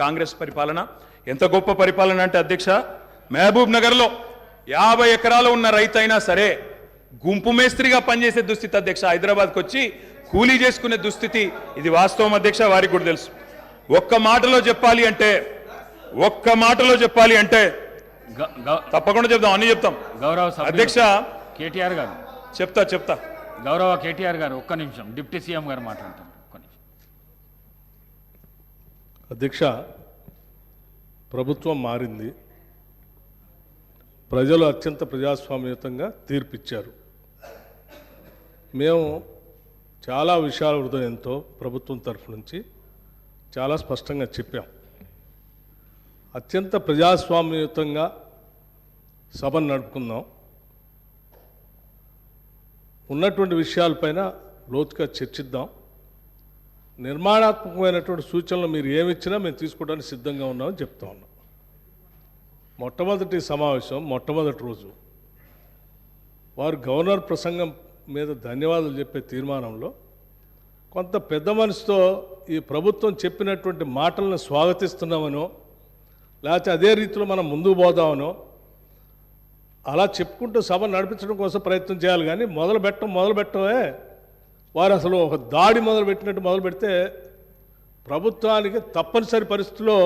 కాంగ్రెస్ పరిపాలన? ఎంత గొప్ప పరిపాలన అంటే అధ్యక్ష మహబూబ్ నగర్లో యాభై ఎకరాలు ఉన్న రైతు అయినా సరే గుంపు మేస్త్రిగా పనిచేసే దుస్థితి అధ్యక్ష. హైదరాబాద్కి వచ్చి కూలీ చేసుకునే దుస్థితి ఇది వాస్తవం అధ్యక్ష వారికి కూడా తెలుసు. ఒక్క మాటలో చెప్పాలి అంటే ఒక్క మాటలో చెప్పాలి అంటే తప్పకుండా చెప్తాం అన్ని చెప్తాం. గౌరవ అధ్యక్ష కేటీఆర్ గారు. చెప్తా చెప్తా. గౌరవ కేటీఆర్ గారు ఒక్క నిమిషం డిప్యూటీ సీఎం గారు నిమిషం అధ్యక్ష ప్రభుత్వం మారింది. ప్రజలు అత్యంత ప్రజాస్వామ్యతంగా తీర్పిచ్చారు. మేము చాలా విషయాల హృదయంతో ప్రభుత్వం తరఫు నుంచి చాలా స్పష్టంగా చెప్పాం. అత్యంత ప్రజాస్వామ్యయుతంగా సభను నడుపుకుందాం ఉన్నటువంటి విషయాలపైన లోతుగా చర్చిద్దాం. నిర్మాణాత్మకమైనటువంటి సూచనలు మీరు ఏమిచ్చినా మేము తీసుకోవడానికి సిద్ధంగా ఉన్నామని చెప్తా ఉన్నాం. మొట్టమొదటి సమావేశం మొట్టమొదటి రోజు. వారు గవర్నర్ ప్రసంగం మీద ధన్యవాదాలు చెప్పే తీర్మానంలో కొంత పెద్ద మనసుతో ఈ ప్రభుత్వం చెప్పినటువంటి మాటలను స్వాగతిస్తున్నామనో లేకపోతే అదే రీతిలో మనం ముందుకు పోదామనో అలా చెప్పుకుంటూ సభ నడిపించడం కోసం ప్రయత్నం చేయాలి. కానీ మొదలు పెట్టడం మొదలు పెట్టడమే వారు అసలు ఒక దాడి మొదలుపెట్టినట్టు మొదలు పెడితే ప్రభుత్వానికి తప్పనిసరి పరిస్థితిలో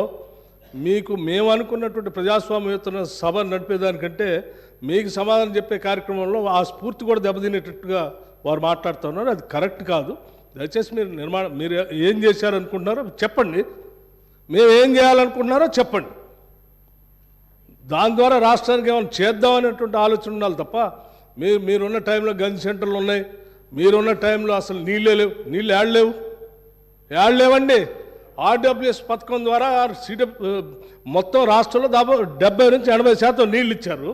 మీకు మేము అనుకున్నటువంటి ప్రజాస్వామ్యయుత సభ నడిపేదానికంటే మీకు సమాధానం చెప్పే కార్యక్రమంలో ఆ స్ఫూర్తి కూడా దెబ్బతినేటట్టుగా వారు మాట్లాడుతున్నారు అది కరెక్ట్ కాదు. దయచేసి మీరు నిర్మాణం మీరు ఏం చేశారనుకుంటున్నారో చెప్పండి. మేము ఏం చేయాలనుకుంటున్నారో చెప్పండి. దాని ద్వారా రాష్ట్రానికి ఏమైనా చేద్దామనేటువంటి ఆలోచన ఉండాలి తప్ప మీరు మీరున్న టైంలో గన్ సెంటర్లు ఉన్నాయి. మీరున్న టైంలో అసలు నీళ్ళే లేవు. నీళ్ళు ఏడలేవు ఏడలేవండి ఆర్డబ్ల్యూఎస్ పథకం ద్వారా సిడబ్ మొత్తం రాష్ట్రంలో దాదాపు డెబ్బై నుంచి ఎనభై శాతం నీళ్ళు ఇచ్చారు.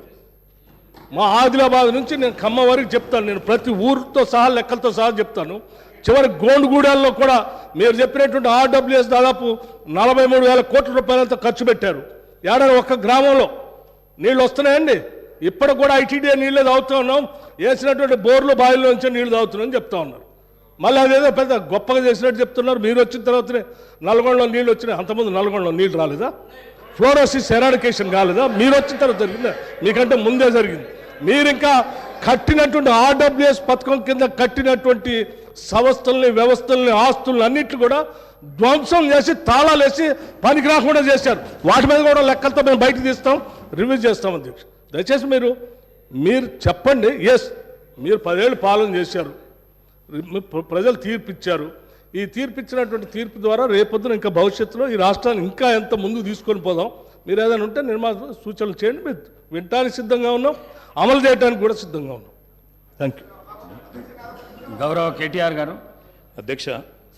మా ఆదిలాబాద్ నుంచి నేను ఖమ్మం వరకు చెప్తాను. నేను ప్రతి ఊరితో సహా లెక్కలతో సహా చెప్తాను. చివరి గోండుగూడెల్లో కూడా మీరు చెప్పినటువంటి ఆర్డబ్ల్యూఎస్ దాదాపు నలభై మూడు వేల కోట్ల రూపాయలతో ఖర్చు పెట్టారు. ఏడాది ఒక్క గ్రామంలో నీళ్ళు వస్తున్నాయండి? ఇప్పటికి కూడా ఐటీడీఏ నీళ్ళే తాగుతూ ఉన్నాం. వేసినటువంటి బోర్లు బావిలో నుంచి నీళ్ళు తాగుతున్నాం చెప్తా ఉన్నారు. మళ్ళీ అదేదో పెద్ద గొప్పగా చేసినట్టు చెప్తున్నారు. మీరు వచ్చిన తర్వాతనే నల్గొండలో నీళ్ళు వచ్చినాయి. అంతకుముందు నల్గొండలో నీళ్ళు రాలేదా? ఫ్లోరోసిస్ ఎరాడికేషన్ కాలేదా? మీరు వచ్చిన తర్వాత జరిగిందా? మీకంటే ముందే జరిగింది. మీరు ఇంకా కట్టినటువంటి ఆర్డబ్ల్యూఎస్ పథకం కింద కట్టినటువంటి సంస్థల్ని వ్యవస్థల్ని ఆస్తుల్ని అన్నిట్లు కూడా ధ్వంసం చేసి తాళాలు వేసి పనికి రాకుండా చేశారు. వాటి మీద కూడా లెక్కలతో మేము బయటకు తీస్తాం. రివ్యూ చేస్తాం అధ్యక్ష. దయచేసి మీరు మీరు చెప్పండి ఎస్ మీరు పదేళ్ళు పాలన చేశారు. ప్ర- ప్రజలు తీర్పు ఇచ్చారు ఈ తీర్పు ఇచ్చినటువంటి తీర్పు ద్వారా రేపొద్దున ఇంకా భవిష్యత్తులో ఈ రాష్ట్రాన్ని ఇంకా ఎంత ముందుకు తీసుకొని పోదాం. మీరు ఏదైనా ఉంటే నిర్మాణ సూచనలు చేయండి. మేము వినటానికి సిద్ధంగా ఉన్నాం. అమలు చేయడానికి కూడా సిద్ధంగా ఉన్నాం. థ్యాంక్ యూ గౌరవ కేటీఆర్ గారు అధ్యక్ష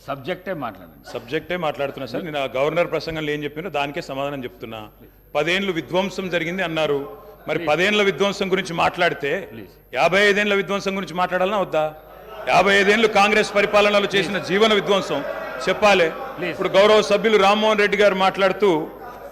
సబ్జెక్టే మాట్లాడండి. సబ్జెక్టే మాట్లాడుతున్నా సార్. నేను ఆ గవర్నర్ ప్రసంగంలో ఏం చెప్పినో దానికే సమాధానం చెప్తున్నా. పదేండ్లు విధ్వంసం జరిగింది అన్నారు. మరి పదేండ్ల విధ్వంసం గురించి మాట్లాడితే యాభై ఐదేండ్ల విధ్వంసం గురించి మాట్లాడాలన్నా వద్దా? యాభై ఐదేండ్లు కాంగ్రెస్ పరిపాలనలో చేసిన జీవన విధ్వంసం. చెప్పాలి. ఇప్పుడు గౌరవ సభ్యులు రామ్మోహన్ రెడ్డి గారు మాట్లాడుతూ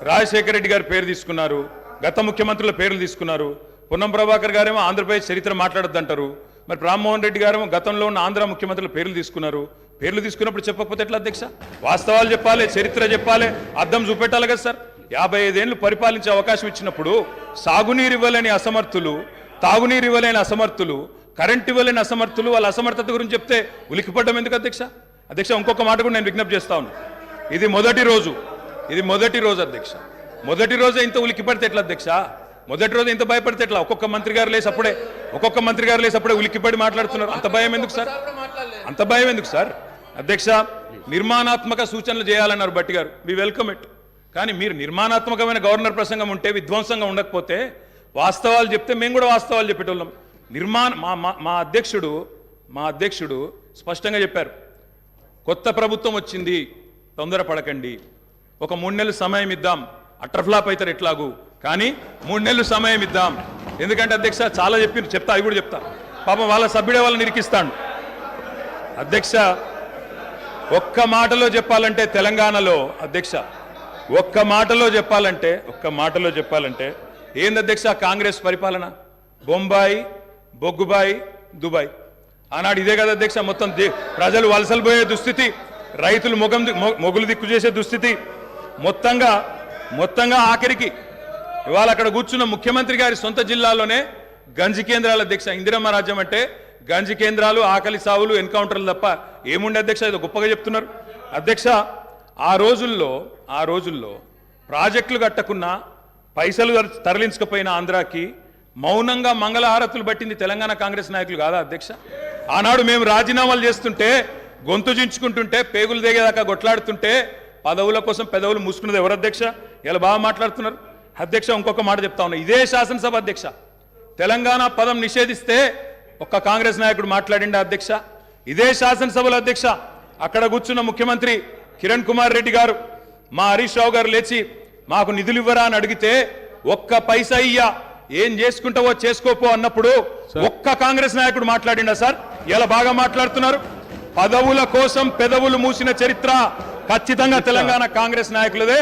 రాజశేఖర రెడ్డి గారి పేరు తీసుకున్నారు గత ముఖ్యమంత్రుల పేర్లు తీసుకున్నారు. పొన్నం ప్రభాకర్ గారేమో ఆంధ్రప్రదేశ్ చరిత్ర మాట్లాడొద్దంటారు. మరి రామ్మోహన్ రెడ్డి గారేమో గతంలో ఉన్న ఆంధ్ర ముఖ్యమంత్రుల పేర్లు తీసుకున్నారు. పేర్లు తీసుకున్నప్పుడు చెప్పకపోతే ఎట్లా అధ్యక్ష? వాస్తవాలు చెప్పాలి చరిత్ర చెప్పాలి అర్థం చూపెట్టాలి కదా సార్. యాభై ఐదేళ్ళు పరిపాలించే అవకాశం ఇచ్చినప్పుడు సాగునీరు ఇవ్వలేని అసమర్థులు తాగునీరు ఇవ్వలేని అసమర్థులు కరెంట్ ఇవ్వలేని అసమర్థులు వాళ్ళ అసమర్థత గురించి చెప్తే ఉలికిపడ్డం ఎందుకు అధ్యక్ష? అధ్యక్ష ఇంకొక మాట కూడా నేను విజ్ఞప్తి చేస్తా ఇది మొదటి రోజు. ఇది మొదటి రోజు అధ్యక్ష. మొదటి రోజే ఇంత ఉలికిపడితే ఎట్లా అధ్యక్ష? మొదటి రోజు ఇంత భయపడితే ఎట్లా? ఒక్కొక్క మంత్రి గారు లేసి అప్పుడే ఒక్కొక్క మంత్రి గారు లేసి అప్పుడే ఉలికిపడి మాట్లాడుతున్నారు. అంత భయం ఎందుకు సార్? అంత భయం ఎందుకు సార్? అధ్యక్ష నిర్మాణాత్మక సూచనలు చేయాలన్నారు భట్టి గారు వి వెల్కమ్ ఇట్ కానీ మీరు నిర్మాణాత్మకమైన గవర్నర్ ప్రసంగం ఉంటే విధ్వంసంగా ఉండకపోతే వాస్తవాలు చెప్తే మేము కూడా వాస్తవాలు చెప్పేటోళ్ళం. నిర్మాణ మా మా- మా అధ్యక్షుడు మా అధ్యక్షుడు స్పష్టంగా చెప్పారు. కొత్త ప్రభుత్వం వచ్చింది తొందరపడకండి. ఒక మూడు నెలలు సమయం ఇద్దాం. అట్రఫ్లాప్ అవుతారు ఎట్లాగూ. కానీ మూడు నెలలు సమయం ఇద్దాం. ఎందుకంటే అధ్యక్ష చాలా చెప్పి చెప్తా అవి కూడా చెప్తా. పాపం వాళ్ళ సభ్యుడే వాళ్ళని నిరికిస్తాడు అధ్యక్ష ఒక్క మాటలో చెప్పాలంటే తెలంగాణలో అధ్యక్ష ఒక్క మాటలో చెప్పాలంటే ఒక్క మాటలో చెప్పాలంటే ఏంది అధ్యక్ష కాంగ్రెస్ పరిపాలన? బొంబాయి బొగ్గుబాయి దుబాయ్. ఆనాడు ఇదే కదా అధ్యక్ష మొత్తం దే- ప్రజలు వలసలు పోయే దుస్థితి రైతులు మొగం ది- మొగులు దిక్కు చేసే దుస్థితి. మొత్తంగా మొత్తంగా ఆఖరికి ఇవాళ అక్కడ కూర్చున్న ముఖ్యమంత్రి గారి సొంత జిల్లాలోనే గంజి కేంద్రాల అధ్యక్ష ఇందిరమ్మ రాజ్యం అంటే గంజి కేంద్రాలు ఆకలి సావులు ఎన్కౌంటర్లు తప్ప ఏముండే అధ్యక్ష? ఇది గొప్పగా చెప్తున్నారు. అధ్యక్ష ఆ రోజుల్లో ఆ రోజుల్లో ప్రాజెక్టులు కట్టకున్నా పైసలు తరలించకపోయిన ఆంధ్రాకి మౌనంగా మంగళహారతులు పట్టింది తెలంగాణ కాంగ్రెస్ నాయకులు కాదా అధ్యక్ష? ఆనాడు మేము రాజీనామాలు చేస్తుంటే గొంతు చించుకుంటుంటే పేగులు దిగేదాకా కొట్లాడుతుంటే పదవుల కోసం పెదవులు మూసుకున్నది ఎవరు అధ్యక్ష? ఇలా బాగా మాట్లాడుతున్నారు. అధ్యక్ష ఇంకొక మాట చెప్తా ఉన్నా. ఇదే శాసనసభ అధ్యక్ష. తెలంగాణ పదం నిషేధిస్తే ఒక్క కాంగ్రెస్ నాయకుడు మాట్లాడిండ అధ్యక్ష? ఇదే శాసనసభలో అధ్యక్ష అక్కడ కూర్చున్న ముఖ్యమంత్రి కిరణ్ కుమార్ రెడ్డి గారు. మా హరీష్ రావు గారు లేచి మాకు నిధులు ఇవ్వరా అని అడిగితే ఒక్క పైసా ఇయ్యా. ఏం చేసుకుంటావో చేసుకోపో అన్నప్పుడు ఒక్క కాంగ్రెస్ నాయకుడు మాట్లాడిండా సార్? ఇలా బాగా మాట్లాడుతున్నారు. పదవుల కోసం పెదవులు మూసిన చరిత్ర ఖచ్చితంగా తెలంగాణ కాంగ్రెస్ నాయకులదే.